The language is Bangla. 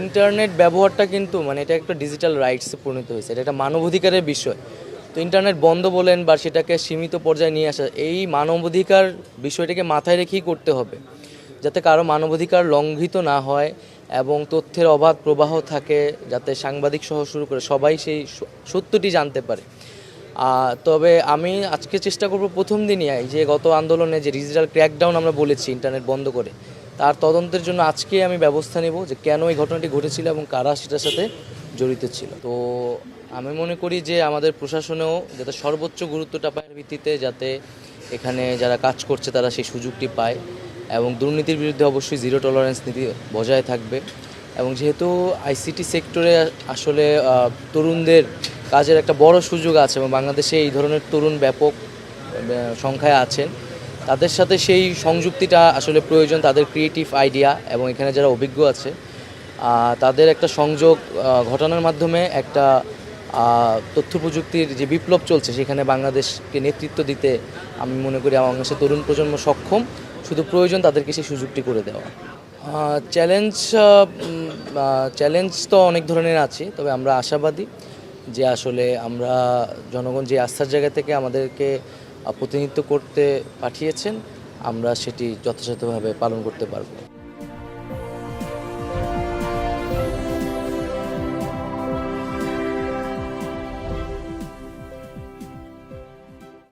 ইন্টারনেট ব্যবহারটা কিন্তু মানে এটা একটা ডিজিটাল রাইটসে পরিণত হয়েছে, এটা একটা মানবাধিকারের বিষয়। তো ইন্টারনেট বন্ধ বলেন বা সেটাকে সীমিত পর্যায়ে নিয়ে আসা, এই মানবাধিকার বিষয়টাকে মাথায় রেখেই করতে হবে, যাতে কারও মানবাধিকার লঙ্ঘিত না হয় এবং তথ্যের অবাধ প্রবাহ থাকে, যাতে সাংবাদিক সহ শুরু করে সবাই সেই সত্যটি জানতে পারে। তবে আমি আজকে চেষ্টা করব প্রথম দিনই যে গত আন্দোলনে যে ডিজিটাল ক্র্যাকডাউন আমরা বলেছি, ইন্টারনেট বন্ধ করে তার তদন্তের জন্য আজকে আমি ব্যবস্থা নেব যে কেন এই ঘটনাটি ঘটেছিল এবং কারা সেটার সাথে জড়িত ছিল। তো আমি মনে করি যে আমাদের প্রশাসনেও যাতে সর্বোচ্চ গুরুত্বটা পায় ভিত্তিতে যাতে এখানে যারা কাজ করছে তারা সেই সুযোগটি পায় এবং দুর্নীতির বিরুদ্ধে অবশ্যই জিরো টলারেন্স নীতি বজায় থাকবে। এবং যেহেতু আইসিটি সেক্টরে আসলে তরুণদের কাজের একটা বড় সুযোগ আছে এবং বাংলাদেশে এই ধরনের তরুণ ব্যাপক সংখ্যায় আছেন তাদের সাথে সেই সংযুক্তিটা আসলে প্রয়োজন, তাদের ক্রিয়েটিভ আইডিয়া এবং এখানে যারা অভিজ্ঞ আছে তাদের একটা সংযোগ ঘটানোর মাধ্যমে একটা তথ্য প্রযুক্তির যে বিপ্লব চলছে সেখানে বাংলাদেশকে নেতৃত্ব দিতে আমি মনে করি বাংলাদেশের তরুণ প্রজন্ম সক্ষম। শুধু প্রয়োজন তাদেরকে সেই সুযোগটি করে দেওয়া। চ্যালেঞ্জ চ্যালেঞ্জ তো অনেক ধরনের আছে, তবে আমরা আশাবাদী যে আসলে আমরা জনগণ যে আস্থার জায়গা থেকে আমাদেরকে প্রতিনিধিত্ব করতে পাঠিয়েছেন আমরা সেটি যথাযথভাবে পালন করতে পারব।